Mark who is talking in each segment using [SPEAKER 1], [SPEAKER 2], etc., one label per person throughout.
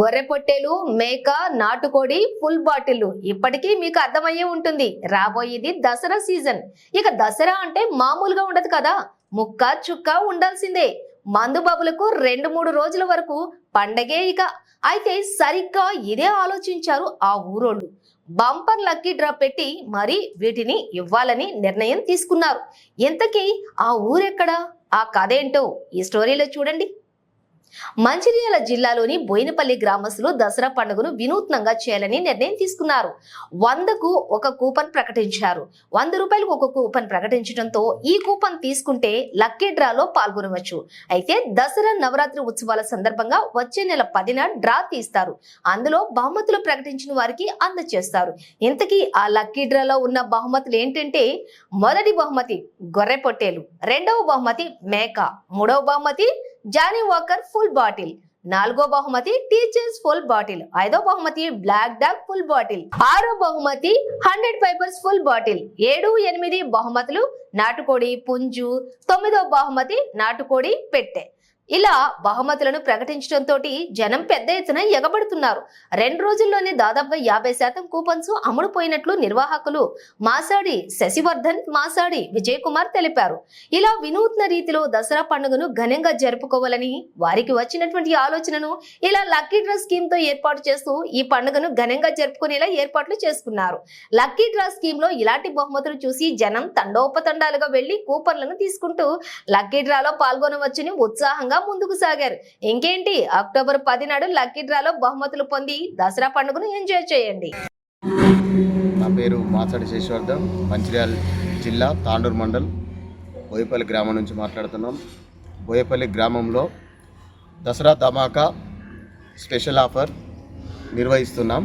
[SPEAKER 1] గొర్రె పొట్టేలు మేక నాటుకోడి ఫుల్ బాటిల్ ఇప్పటికీ మీకు అర్థమయ్యే ఉంటుంది. రాబోయేది దసరా సీజన్. ఇక దసరా అంటే మామూలుగా ఉండదు కదా. ముక్క చుక్క ఉండాల్సిందే. మందు బబులకు రెండు మూడు రోజుల వరకు పండగే ఇక. అయితే సరిగ్గా ఇదే ఆలోచించారు ఆ ఊరోళ్ళు. బంపర్ లక్కీ డ్రా పెట్టి మరి వీటిని ఇవ్వాలని నిర్ణయం తీసుకున్నారు. ఇంతకీ ఆ ఊరెక్కడా? ఆ కథ ఏంటో ఈ స్టోరీలో చూడండి. మంచిర్యాల జిల్లాలోని బోయినపల్లి గ్రామస్తులు దసరా పండుగను వినూత్నంగా చేయాలని నిర్ణయం తీసుకున్నారు. వందకు ఒక కూపన్ ప్రకటించారు. వంద రూపాయలకు ఒక కూపన్ ప్రకటించడంతో ఈ కూపన్ తీసుకుంటే లక్కీ డ్రాలో పాల్గొనవచ్చు. అయితే దసరా నవరాత్రి ఉత్సవాల సందర్భంగా వచ్చే నెల పదిన డ్రా తీస్తారు. అందులో బహుమతులు ప్రకటించిన వారికి అందజేస్తారు ఇంతకీ ఆ లక్కీ డ్రాలో ఉన్న బహుమతులు ఏంటంటే మొదటి బహుమతి గొర్రె పొట్టేలు రెండవ బహుమతి మేక మూడవ బహుమతి జానీ వాకర్ ఫుల్ బాటిల్. నాలుగో బహుమతి టీచర్స్ ఫుల్ బాటిల్. ఐదో బహుమతి బ్లాక్ డాగ్ ఫుల్ బాటిల్. ఆరో బహుమతి హండ్రెడ్ పేపర్స్ ఫుల్ బాటిల్. ఏడు ఎనిమిది బహుమతులు నాటుకోడి పుంజు. తొమ్మిదో బహుమతి నాటుకోడి పెట్టె. ఇలా బహుమతులను ప్రకటించడంతో జనం పెద్ద ఎత్తున ఎగబడుతున్నారు. రెండు రోజుల్లోనే దాదాపు యాభై శాతం కూపన్స్ అమ్ముడుపోయినట్లు నిర్వాహకులు మాసాడి శశివర్ధన్ మాసాడి విజయ్ కుమార్ తెలిపారు. ఇలా వినూత్న రీతిలో దసరా పండుగను ఘనంగా జరుపుకోవాలని వారికి వచ్చినటువంటి ఆలోచనను ఇలా లక్కీ డ్రా స్కీమ్తో ఏర్పాటు చేస్తూ ఈ పండుగను ఘనంగా జరుపుకునేలా ఏర్పాట్లు చేసుకున్నారు. లక్కీ డ్రా స్కీమ్లో ఇలాంటి బహుమతులు చూసి జనం తండోపతండాలుగా వెళ్ళి కూపన్లను తీసుకుంటూ లక్కీ డ్రాలో పాల్గొనవచ్చని ఉత్సాహంగా ముందుకు సాగారు. ఇంకేంటి? అక్టోబర్ పది నాడు లక్కీ డ్రాలో బహుమతులు పొంది దసరా పండుగను ఎంజాయ్ చేయండి.
[SPEAKER 2] నా పేరు మాసడి శేషవర్ధన్ మంచిర్యాల జిల్లా తాండూరు మండల్ బోయపల్లి గ్రామం నుంచి మాట్లాడుతున్నాం. బోయపల్లి గ్రామంలో దసరా ధమాకా స్పెషల్ ఆఫర్ నిర్వహిస్తున్నాం.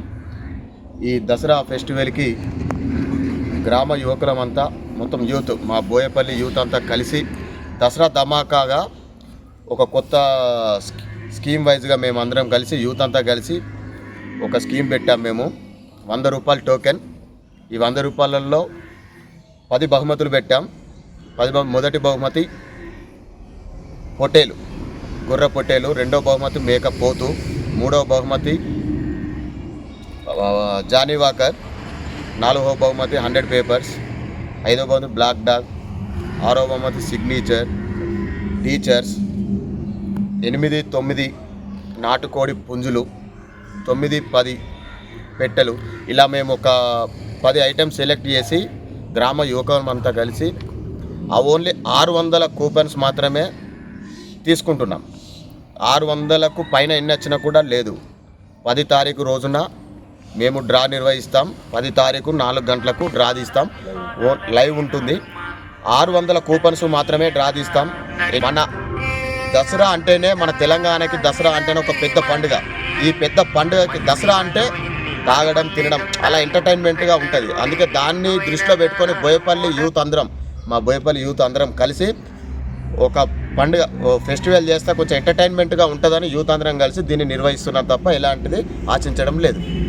[SPEAKER 2] ఈ దసరా ఫెస్టివల్కి గ్రామ యువకులమంతా మొత్తం యూత్ మా బోయపల్లి యూత్ అంతా కలిసి దసరా ధమాకాగా ఒక కొత్త స్కీ- స్కీమ్ వైజ్గా మేము అందరం కలిసి యూత్ అంతా కలిసి ఒక స్కీమ్ పెట్టాం మేము. వంద రూపాయల టోకెన్. ఈ వంద రూపాయలలో పది బహుమతులు పెట్టాం. పది బహు- మొదటి బహుమతి పొట్టేలు. గుర్ర పొట్టేలు. రెండో బహుమతి మేక పోతు. మూడో బహుమతి జానీ వాకర్. నాలుగో బహుమతి హండ్రెడ్ పేపర్స్. ఐదవ బహుమతి బ్లాక్ డాగ్. ఆరో బహుమతి సిగ్నేచర్. టీచర్స్. ఎనిమిది తొమ్మిది నాటుకోడి పుంజులు తొమ్మిది పది పెట్టెలు. ఇలా మేము ఒక పది ఐటమ్స్ సెలెక్ట్ చేసి గ్రామ యువకులం అంతా కలిసి ఆ ఓన్లీ ఆరు వందల కూపన్స్ మాత్రమే తీసుకుంటున్నాం. ఆరు వందలకు పైన ఎన్ని వచ్చినా కూడా లేదు. పది తారీఖు రోజున మేము డ్రా నిర్వహిస్తాం. పది తారీఖు నాలుగు గంటలకు డ్రా తీస్తాం. ఓ లైవ్ ఉంటుంది. ఆరు వందల కూపన్స్ మాత్రమే డ్రా తీస్తాం. మన దసరా అంటేనే మన తెలంగాణకి దసరా అంటేనే ఒక పెద్ద పండుగ. ఈ పెద్ద పండుగకి దసరా అంటే తాగడం తినడం అలా ఎంటర్టైన్మెంట్గా ఉంటుంది. అందుకే దాన్ని దృష్టిలో పెట్టుకొని బోయపల్లి యూత్ అందరం మా బోయపల్లి యూత్ అందరం కలిసి ఒక పండుగ ఫెస్టివల్ చేస్తే కొంచెం ఎంటర్టైన్మెంట్గా ఉంటుందని యూత్ అందరం కలిసి దీన్ని నిర్వహిస్తున్నాం తప్ప ఎలాంటిది ఆశించడం లేదు.